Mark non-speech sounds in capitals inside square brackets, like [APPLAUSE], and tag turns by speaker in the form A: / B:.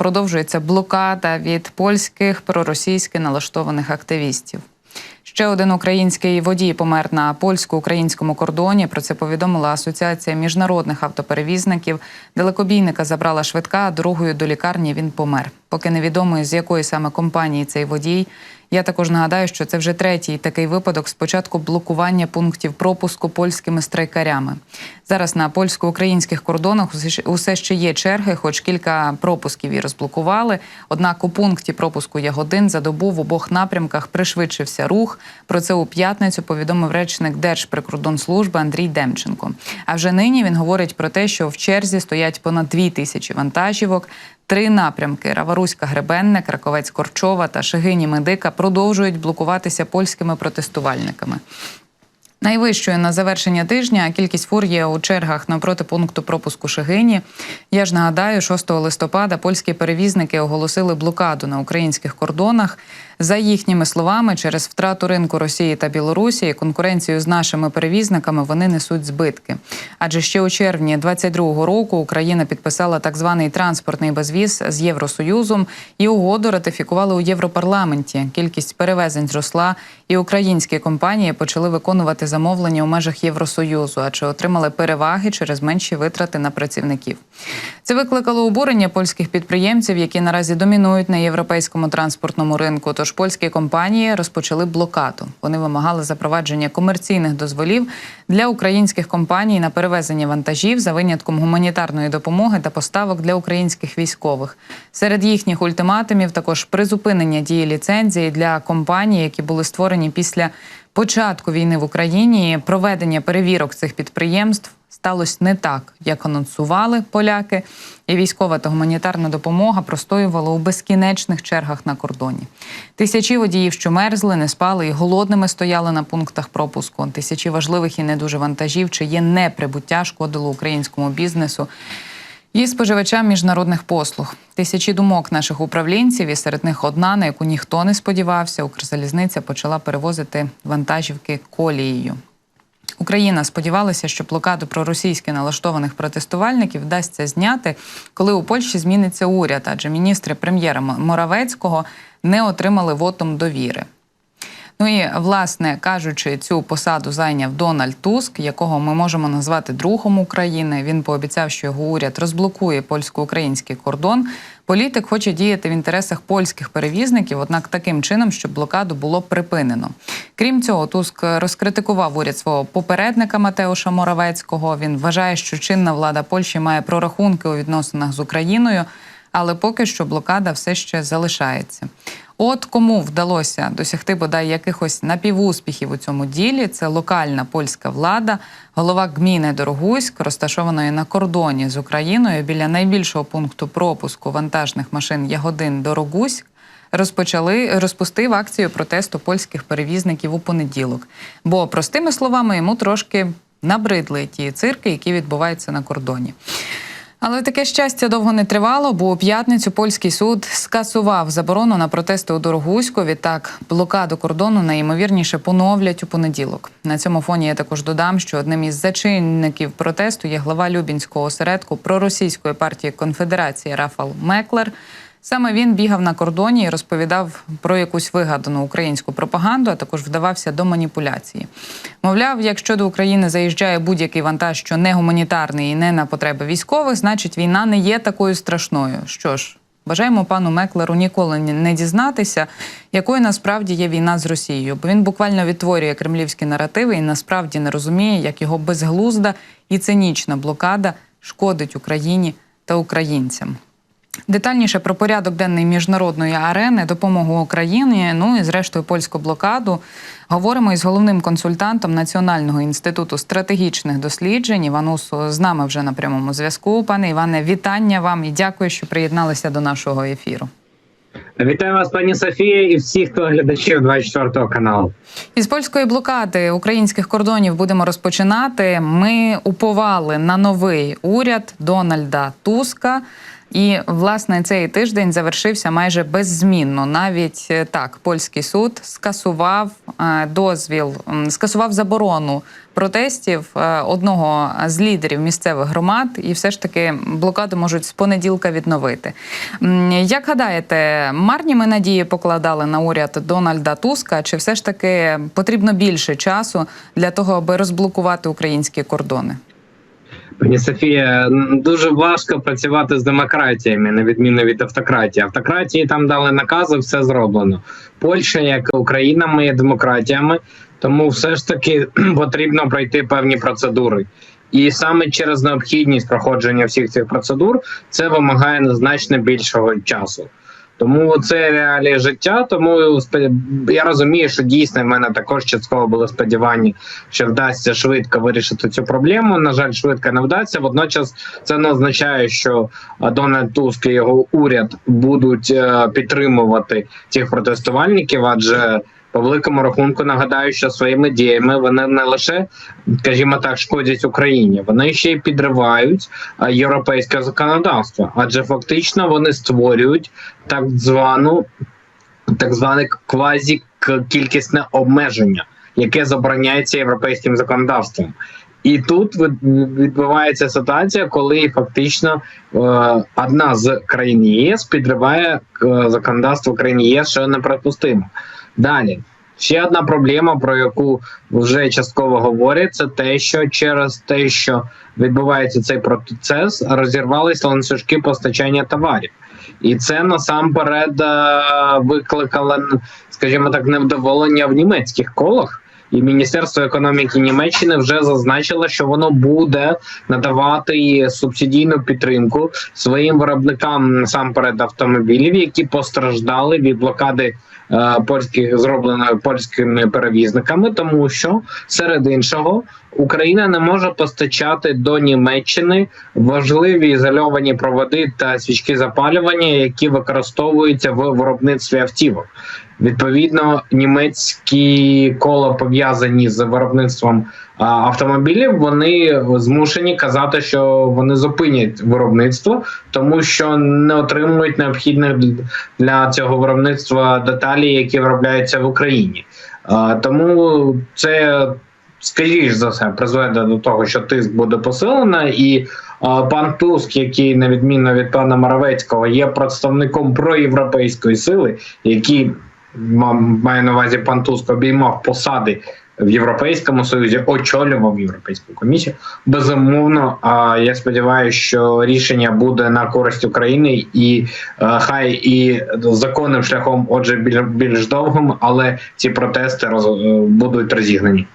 A: продовжується блокада від польських проросійськи налаштованих активістів. Ще один український водій помер на польсько-українському кордоні. Про це повідомила Асоціація міжнародних автоперевізників. Далекобійника забрала швидка, а дорогою до лікарні він помер. Поки невідомо з якої саме компанії цей водій. Я також нагадаю, що це вже третій такий випадок з початку блокування пунктів пропуску польськими страйкарями. Зараз на польсько-українських кордонах усе ще є черги, хоч кілька пропусків і розблокували. Однак у пункті пропуску Ягодин за добу в обох напрямках пришвидшився рух. Про це у п'ятницю повідомив речник Держприкордонслужби Андрій Демченко. А вже нині він говорить про те, що в черзі стоять понад дві тисячі вантажівок. Три напрямки Раваруська Гребенне, Краковець Корчова та Шигині Медика продовжують блокуватися польськими протестувальниками. Найвищою на завершення тижня кількість фур є у чергах навпроти пункту пропуску Шигині. Я ж нагадаю, 6 листопада польські перевізники оголосили блокаду на українських кордонах. За їхніми словами, через втрату ринку Росії та Білорусі і конкуренцію з нашими перевізниками вони несуть збитки. Адже ще у червні 22-го року Україна підписала так званий транспортний безвіз з Євросоюзом і угоду ратифікували у Європарламенті. Кількість перевезень зросла, і українські компанії почали виконувати замовлення у межах Євросоюзу, а чи отримали переваги через менші витрати на працівників. Це викликало обурення польських підприємців, які наразі домінують на європейському транспортному ринку. Тож польські компанії розпочали блокаду. Вони вимагали запровадження комерційних дозволів для українських компаній на перевезення вантажів за винятком гуманітарної допомоги та поставок для українських військових. Серед їхніх ультиматумів також призупинення дії ліцензії для компаній, які були створені після початку війни в Україні. Проведення перевірок цих підприємств сталося не так, як анонсували поляки, і військова та гуманітарна допомога простоювала у безкінечних чергах на кордоні. Тисячі водіїв, що мерзли, не спали і голодними стояли на пунктах пропуску. Тисячі важливих і не дуже вантажів, чиє неприбуття шкодило українському бізнесу. І споживачам міжнародних послуг тисячі думок наших управлінців, і серед них одна, на яку ніхто не сподівався. Укрзалізниця почала перевозити вантажівки колією. Україна сподівалася, що блокаду проросійськи налаштованих протестувальників вдасться зняти, коли у Польщі зміниться уряд, адже міністри прем'єра Моравецького не отримали вотом довіри. Ну і власне кажучи, цю посаду зайняв Дональд Туск, якого ми можемо назвати другом України. Він пообіцяв, що його уряд розблокує польсько-український кордон. Політик хоче діяти в інтересах польських перевізників, однак таким чином, щоб блокаду було припинено. Крім цього, Туск розкритикував уряд свого попередника Матеуша Моравецького. Він вважає, що чинна влада Польщі має прорахунки у відносинах з Україною, але поки що блокада все ще залишається. От кому вдалося досягти бодай якихось напівуспіхів у цьому ділі, це локальна польська влада, голова гміни Дорогуськ, розташованої на кордоні з Україною біля найбільшого пункту пропуску вантажних машин Ягодин Дорогуськ. Розпочали розпустив акцію протесту польських перевізників у понеділок. Бо, простими словами, йому трошки набридли ті цирки, які відбуваються на кордоні. Але таке щастя довго не тривало, бо у п'ятницю польський суд скасував заборону на протести у Дорогуську. Відтак блокаду кордону найімовірніше поновлять у понеділок. На цьому фоні я також додам, що одним із зачинників протесту є глава Любінського осередку проросійської партії Конфедерації Рафал Меклер. Саме він бігав на кордоні і розповідав про якусь вигадану українську пропаганду, а також вдавався до маніпуляції. Мовляв, якщо до України заїжджає будь-який вантаж, що не гуманітарний і не на потреби військових, значить війна не є такою страшною. Що ж, бажаємо пану Меклеру ніколи не дізнатися, якою насправді є війна з Росією, бо він буквально відтворює кремлівські наративи і насправді не розуміє, як його безглузда і цинічна блокада шкодить Україні та українцям. Детальніше про порядок денний міжнародної арени, допомогу Україні, ну і зрештою польську блокаду. Говоримо із головним консультантом Національного інституту стратегічних досліджень Іванусу з нами вже на прямому зв'язку. Пане Іване, вітання вам і дякую, що приєдналися до нашого ефіру.
B: Вітаю вас, пані Софія, і всіх телеглядачів 24 каналу.
A: Із польської блокади українських кордонів будемо розпочинати. Ми уповали на новий уряд Дональда Туска. І власне цей тиждень завершився майже беззмінно. Навіть е, так, польський суд скасував е, дозвіл, скасував заборону протестів е, одного з лідерів місцевих громад, і все ж таки блокаду можуть з понеділка відновити. Як гадаєте, марні ми надії покладали на уряд Дональда Туска? Чи все ж таки потрібно більше часу для того, аби розблокувати українські кордони?
B: Пані Софія, дуже важко працювати з демократіями, на відміну від автократії. Автократії там дали накази, все зроблено. Польща, як і Україна, ми є демократіями, тому все ж таки [CLEARS THROAT] потрібно пройти певні процедури. І саме через необхідність проходження всіх цих процедур це вимагає значно більшого часу. Тому це реалії життя. Тому я розумію, що дійсно в мене також частково було сподівання, що вдасться швидко вирішити цю проблему. На жаль, швидко не вдасться. Водночас це не означає, що а, Дональд Туск і його уряд будуть е, підтримувати цих протестувальників, адже по великому рахунку нагадаю, що своїми діями вони не лише, скажімо так, шкодять Україні, вони ще й підривають європейське законодавство, адже фактично вони створюють так звану так зване квазі кількісне обмеження, яке забороняється європейським законодавством. І тут відбувається ситуація, коли фактично е, одна з країн ЄС підриває е, законодавство країн ЄС, що неприпустимо. Далі ще одна проблема, про яку вже частково говорять, це те, що через те, що відбувається цей процес, розірвалися ланцюжки постачання товарів. І це насамперед е, викликало, скажімо так, невдоволення в німецьких колах. І Міністерство економіки Німеччини вже зазначило, що воно буде надавати субсидійну підтримку своїм виробникам насамперед автомобілів, які постраждали від блокади е, польських зробленої польськими перевізниками, тому що серед іншого Україна не може постачати до Німеччини важливі ізольовані проводи та свічки запалювання, які використовуються в виробництві автівок. Відповідно, німецькі кола пов'язані з виробництвом автомобілів. Вони змушені казати, що вони зупинять виробництво, тому що не отримують необхідних для цього виробництва деталі, які виробляються в Україні. Тому це скоріш за все призведе до того, що тиск буде посилено, і пан Туск, який на відміну від пана Моровецького, є представником проєвропейської сили, який ма- має на увазі пан Туск обіймав посади. В Європейському Союзі очолював Європейську комісію. Безумовно, я сподіваюся, що рішення буде на користь України і е, хай і законним шляхом, отже, більш, більш довгим, але ці протести роз, е, будуть розігнані.